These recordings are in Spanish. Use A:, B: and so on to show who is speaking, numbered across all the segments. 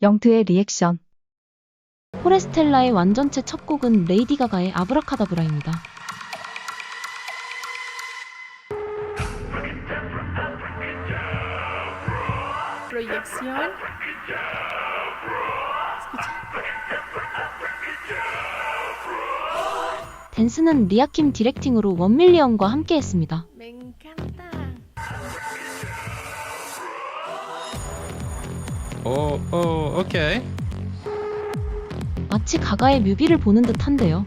A: 영트의 리액션.
B: 포레스텔라의 완전체 첫 곡은 레이디 가가의 아브라카다브라입니다. 댄스는 리아킴 디렉팅으로 원밀리언과 함께했습니다.
C: Oh, oh, okay.
B: 마치 가가의 뮤비를 보는 듯한데요.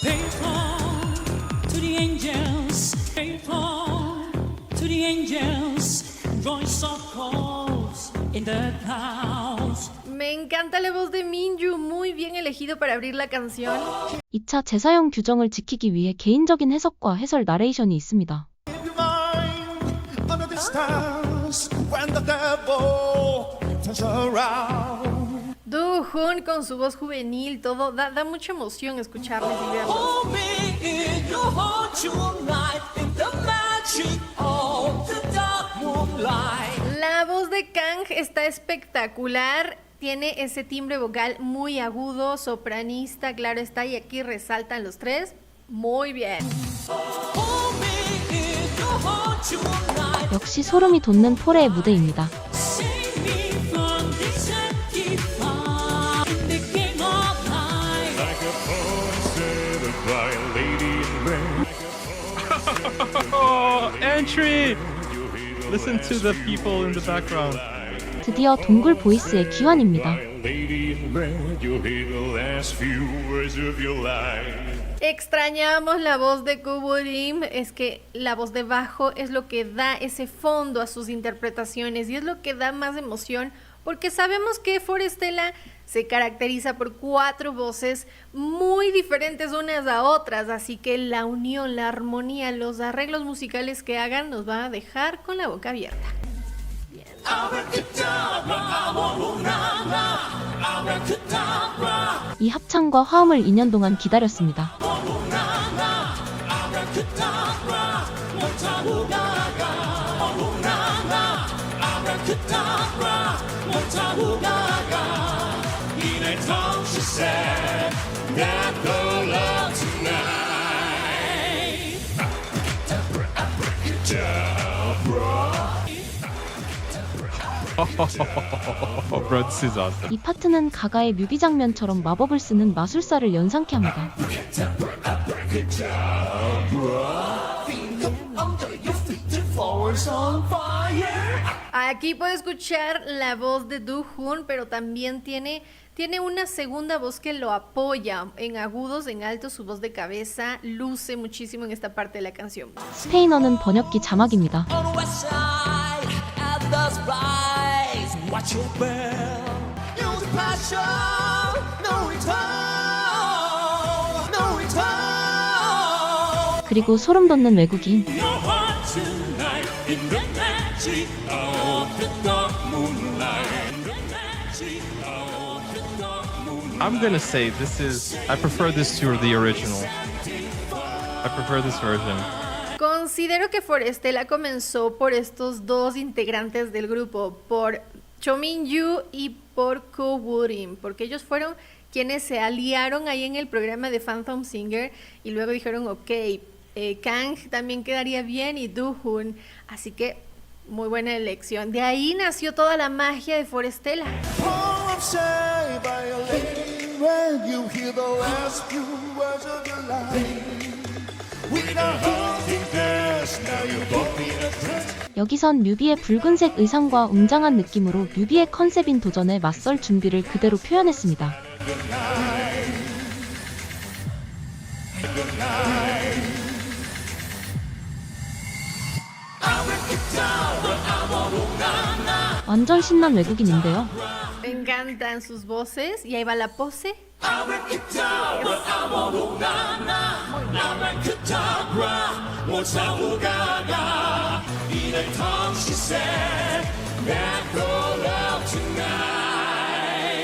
D: Faithful to the angels, faithful to the angels, voice of calls in the clouds.
E: Me encanta la voz de Minju, muy bien elegido para abrir la canción.
B: 2차 재사용 규정을 지키기 위해 개인적인 해석과 해설 나레이션이 있습니다.
F: when the devil around.
E: Do Hoon con su voz juvenil, todo da, da mucha emoción escucharles y verlos.
D: Hold me in your heart tonight in the magic of the dark moonlight.
E: La voz de Kang está espectacular. Tiene ese timbre vocal muy agudo, sopranista, claro está, y aquí resaltan los tres. Muy bien.
D: Hold me in your heart tonight.
B: 역시 소름이 돋는 포레의 무대입니다.
C: Oh, entry! Listen to the people in the background.
B: 드디어 동굴 보이스의 기환입니다.
F: By a lady in red, you'll hear the last few words of your life.
E: Extrañamos la voz de Kuburim, es que la voz de bajo es lo que da ese fondo a sus interpretaciones y es lo que da más emoción porque sabemos que Forestella se caracteriza por cuatro voces muy diferentes unas a otras, así que la unión, la armonía, los arreglos musicales que hagan nos va a dejar con la boca abierta.
B: 이 합창과 화음을 2년 동안 기다렸습니다.
F: In a tongue she said that the love tonight.
C: Oh, bro, this is awesome.
B: 이 파트는 가가의 뮤비 장면처럼 마법을 쓰는 마술사를 연상케 합니다.
E: Aquí puede escuchar la voz de Do Hoon, pero también tiene, tiene una segunda voz que lo apoya en agudos, en altos, su voz de cabeza luce muchísimo en esta parte de la canción.
B: 스페인어는 번역기 자막입니다.
D: On the west side, at the rise, watch your bell. Use the passion, no return, no return.
B: 그리고 소름 돋는 외국인.
C: I'm gonna say this is. I prefer this to the original. I prefer this version.
E: Considero que Forestella comenzó por estos dos integrantes del grupo, por Cho Min Yu y por Ko Woo-rim, porque ellos fueron quienes se aliaron ahí en el programa de Phantom Singer y luego dijeron, ok, eh, Kang también quedaría bien y Do Hoon, así que muy buena elección. De ahí nació toda la magia de Forestella.
F: Hear the last few words of your life. With a haunting dance, now you both need a dress.
B: 여기선 뮤비의 붉은색 의상과 웅장한 느낌으로 뮤비의 컨셉인 도전에 맞설 준비를 그대로 표현했습니다. 완전 신난 외국인인데요.
E: Me encantan sus voces y ahí va la pose.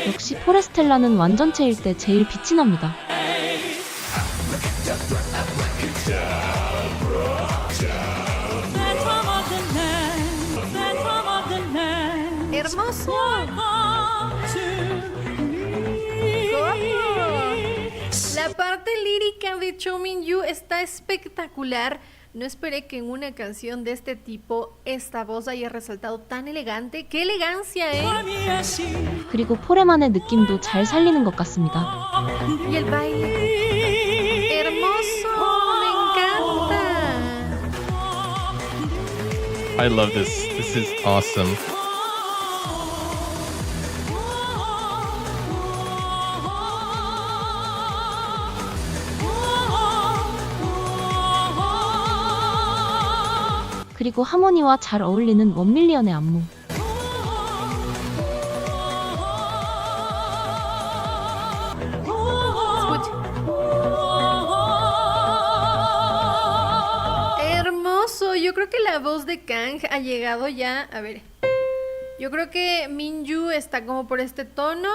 B: 역시 포레스텔라는 완전체일 때 제일 빛이 납니다.
E: hermoso.
D: La parte
E: lírica de Chomin Yu está espectacular. No esperé que en una canción de este tipo esta voz haya resaltado tan elegante. ¡Qué elegancia,
D: es!
B: 그리고 포레만의 느낌도 잘 살리는 것 같습니다.
E: Y el baile. Hermoso, me encanta.
C: I love this. This is awesome.
B: 그리고 하모니와 잘 어울리는 원밀리언의 안무.
E: Escucha. Hermoso. Yo creo que la voz de Kang ha llegado ya. A ver. Yo creo que Minju está como por este tono.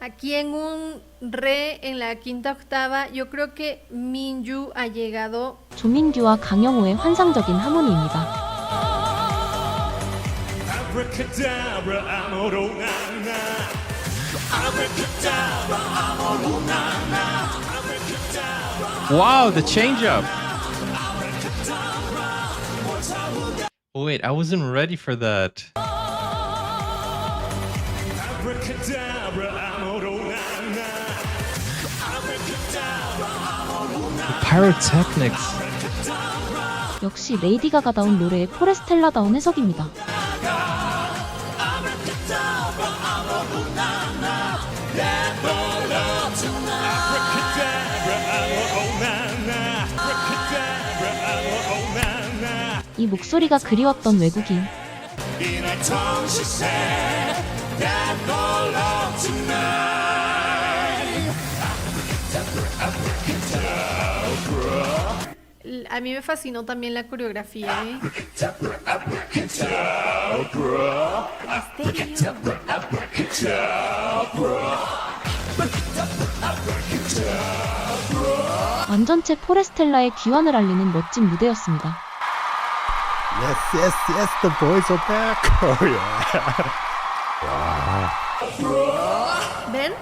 E: Aquí en un re en la quinta octava. Yo creo que Minju ha llegado.
B: 조민규와 강영호의 환상적인 하모니입니다.
C: Wow, the change up. Wait, I wasn't ready for that. Pyrotechnics.
B: 역시 레이디 가가다운 노래의 포레스텔라다운 해석입니다. 이 목소리가 그리웠던 외국인.
E: A mí me fascinó también la coreografía. ¿eh? Misterio.
B: 완전체 포레스텔라의 귀환을 알리는 멋진 무대였습니다.
A: Yes, yes, yes, the boys are back. Oh, yeah.
E: ¿Ven?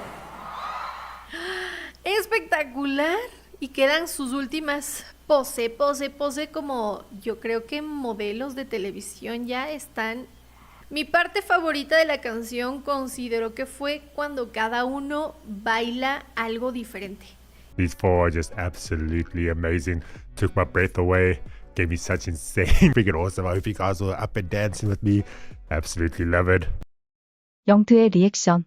E: Espectacular. Y quedan sus últimas pose, pose, pose como yo creo que modelos de televisión ya están. Mi parte favorita de la canción considero que fue cuando cada uno baila algo diferente.
A: These four are just absolutely amazing. Took my breath away. Gave me such insane freaking awesome. I hope you guys were up and dancing with me. Absolutely love it.
G: 영트의 리액션